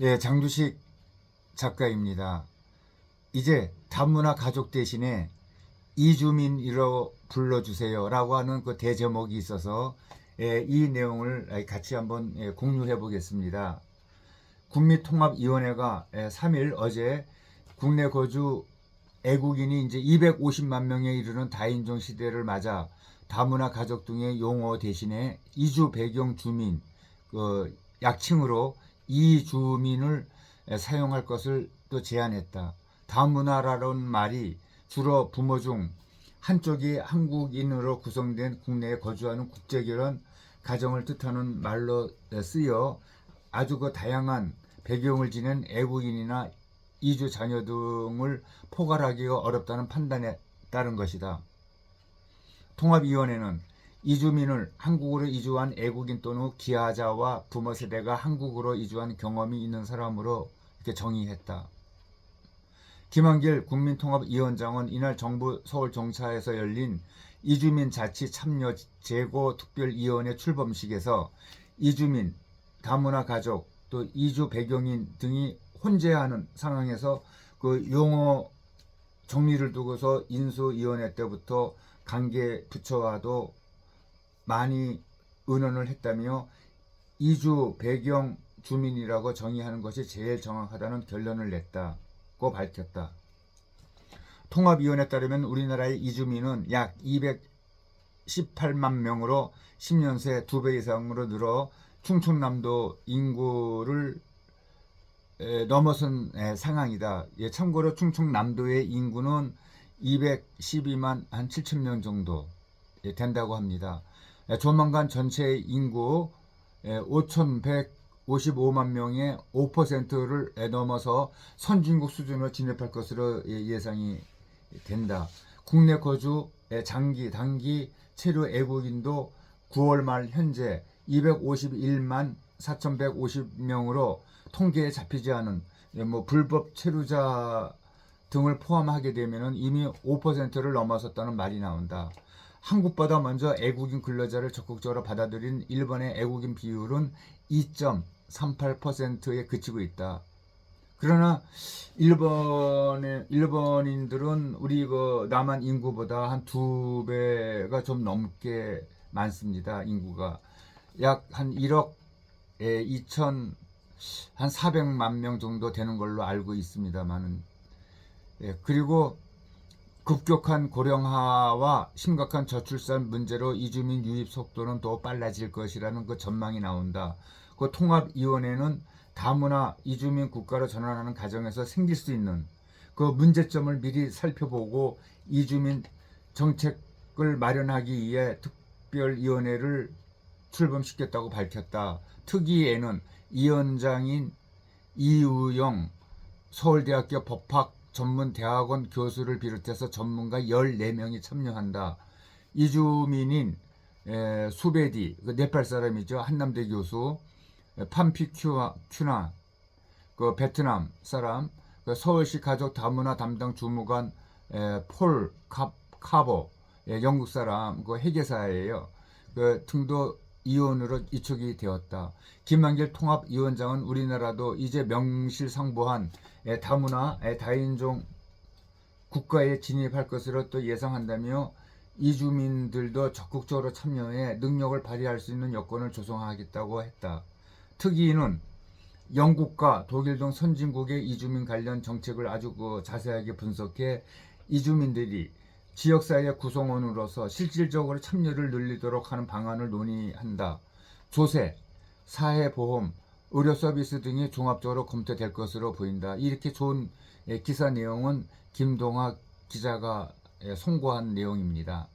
예, 장두식 작가입니다. 이제 다문화 가족 대신에 이주민이라고 불러주세요 라고 하는 그 대제목이 있어서 예, 이 내용을 같이 한번 예, 공유해 보겠습니다. 국민통합위원회가 예, 3일 어제 국내 거주 애국인이 이제 250만 명에 이르는 다인종 시대를 맞아 다문화 가족 등의 용어 대신에 이주 배경 주민 그 약칭으로 이 주민을 사용할 것을 또 제안했다. 다문화라는 말이 주로 부모 중 한쪽이 한국인으로 구성된 국내에 거주하는 국제결혼 가정을 뜻하는 말로 쓰여 아주 그 다양한 배경을 지닌 애국인이나 이주 자녀 등을 포괄하기가 어렵다는 판단에 따른 것이다. 통합위원회는 이주민을 한국으로 이주한 애국인 또는 기하자와 부모 세대가 한국으로 이주한 경험이 있는 사람으로 이렇게 정의했다. 김한길 국민통합위원장은 이날 정부 서울정차에서 열린 이주민 자치 참여 재고 특별위원회 출범식에서 이주민, 다문화 가족, 또 이주 배경인 등이 혼재하는 상황에서 그 용어 정리를 두고서 인수위원회 때부터 관계 부처와도 많이 의논을 했다며 이주 배경 주민이라고 정의하는 것이 제일 정확하다는 결론을 냈다고 밝혔다. 통합위원회에 따르면 우리나라의 이주민은 약 218만 명으로 10년 새 2배 이상으로 늘어 충청남도 인구를 에, 넘어선 에, 상황이다. 예, 참고로 충청남도의 인구는 212만 한 7천 명 정도 예, 된다고 합니다. 예, 조만간 전체 인구 예, 5,155만 명의 5%를 넘어서 선진국 수준으로 진입할 것으로 예, 예상이 된다. 국내 거주 예, 장기, 단기 체류 애국인도 9월 말 현재 251만 4,150명으로 통계에 잡히지 않은 예, 뭐 불법 체류자 등을 포함하게 되면 이미 5%를 넘어섰다는 말이 나온다. 한국보다 먼저 애국인 근로자를 적극적으로 받아들인 일본의 애국인 비율은 2.38%에 그치고 있다. 그러나 일본의 일본인들은 우리 그 남한 인구보다 한 두 배가 좀 넘게 많습니다. 인구가 약 한 1억 2천 한 400만 명 정도 되는 걸로 알고 있습니다만은 예, 그리고 급격한 고령화와 심각한 저출산 문제로 이주민 유입 속도는 더 빨라질 것이라는 그 전망이 나온다. 그 통합위원회는 다문화 이주민 국가로 전환하는 과정에서 생길 수 있는 그 문제점을 미리 살펴보고 이주민 정책을 마련하기 위해 특별위원회를 출범시켰다고 밝혔다. 특위에는 위원장인 이우영 서울대학교 법학 전문 대학원 교수를 비롯해서 전문가 14명이 참여한다. 이주민인 에, 수베디, 그 네팔 사람이죠. 한남대 교수, 에, 판피 큐나, 큐나, 그 베트남 사람, 그 서울시 가족 다문화 담당 주무관 에, 폴 카, 카보, 예, 영국 사람, 그 회계사예요. 그 등도 이혼으로 이촉이 되었다. 김만길 통합위원장은 우리나라도 이제 명실상부한 에, 다문화 에, 다인종 국가에 진입할 것으로 또 예상한다며 이주민들도 적극적으로 참여해 능력을 발휘할 수 있는 여건을 조성하겠다고 했다. 특위는 영국과 독일 등 선진국의 이주민 관련 정책을 아주 그 자세하게 분석해 이주민들이 지역사회 구성원으로서 실질적으로 참여를 늘리도록 하는 방안을 논의한다. 조세, 사회보험, 의료 서비스 등이 종합적으로 검토될 것으로 보인다. 이렇게 좋은 예, 기사 내용은 김동학 기자가 예, 송고한 내용입니다.